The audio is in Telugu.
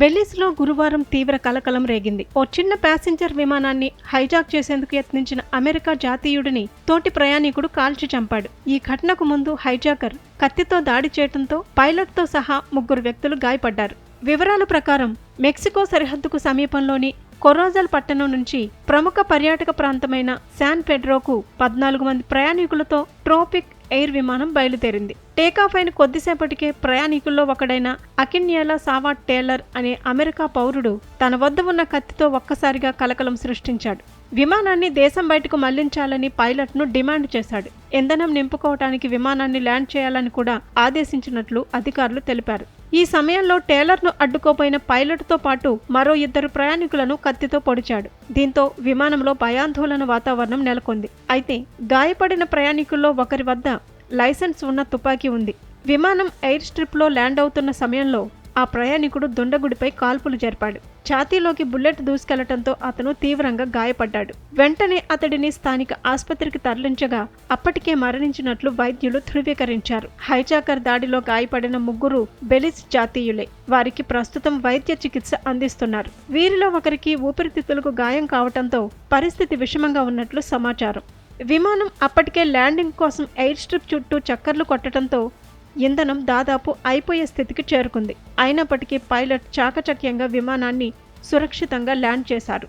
బెల్లిస్లో గురువారం తీవ్ర కలకలం రేగింది. ఓ చిన్న ప్యాసింజర్ విమానాన్ని హైజాక్ చేసేందుకు యత్నించిన అమెరికా జాతీయుడిని తోటి ప్రయాణికుడు కాల్చి చంపాడు. ఈ ఘటనకు ముందు హైజాకర్ కత్తితో దాడి చేయడంతో పైలట్తో సహా ముగ్గురు వ్యక్తులు గాయపడ్డారు. వివరాల ప్రకారం మెక్సికో సరిహద్దుకు సమీపంలోని కొరోజల్ పట్టణం నుంచి ప్రముఖ పర్యాటక ప్రాంతమైన శాన్ పెడ్రోకు పద్నాలుగు మంది ప్రయాణికులతో ట్రోపిక్ ఎయిర్ విమానం బయలుదేరింది. టేకాఫ్ అయిన కొద్దిసేపటికే ప్రయాణికుల్లో ఒకడైన అకిన్యాలా సావాట్ టేలర్ అనే అమెరికా పౌరుడు తన వద్ద ఉన్న కత్తితో ఒక్కసారిగా కలకలం సృష్టించాడు. విమానాన్ని దేశం బయటకు మళ్ళించాలని పైలట్ను డిమాండ్ చేశాడు. ఇంధనం నింపుకోవటానికి విమానాన్ని ల్యాండ్ చేయాలని కూడా ఆదేశించినట్లు అధికారులు తెలిపారు. ఈ సమయంలో టేలర్ను అడ్డుకోపోయిన పైలట్తో పాటు మరో ఇద్దరు ప్రయాణికులను కత్తితో పొడిచాడు. దీంతో విమానంలో భయాందోళన వాతావరణం నెలకొంది. అయితే గాయపడిన ప్రయాణికుల్లో ఒకరి వద్ద లైసెన్స్ ఉన్న తుపాకీ ఉంది. విమానం ఎయిర్ స్ట్రిప్లో ల్యాండ్ అవుతున్న సమయంలో ఆ ప్రయాణికుడు దుండగుడిపై కాల్పులు జరిపాడు. ఛాతీలోకి బుల్లెట్ దూసుకెళ్ళటంతో అతను తీవ్రంగా గాయపడ్డాడు. వెంటనే అతడిని స్థానిక ఆసుపత్రికి తరలించగా అప్పటికే మరణించినట్లు వైద్యులు ధృవీకరించారు. హైజాకర్ దాడిలో గాయపడిన ముగ్గురు బెలిస్ జాతీయులే వారికి ప్రస్తుతం వైద్య చికిత్స అందిస్తున్నారు. వీరిలో ఒకరికి ఊపిరితిత్తులకు గాయం కావటంతో పరిస్థితి విషమంగా ఉన్నట్లు సమాచారం. విమానం అప్పటికే ల్యాండింగ్ కోసం ఎయిర్ స్ట్రిప్ చుట్టూ చక్కర్లు కొట్టడంతో ఇంధనం దాదాపు అయిపోయే స్థితికి చేరుకుంది. అయినప్పటికీ పైలట్ చాకచక్యంగా విమానాన్ని సురక్షితంగా ల్యాండ్ చేశారు.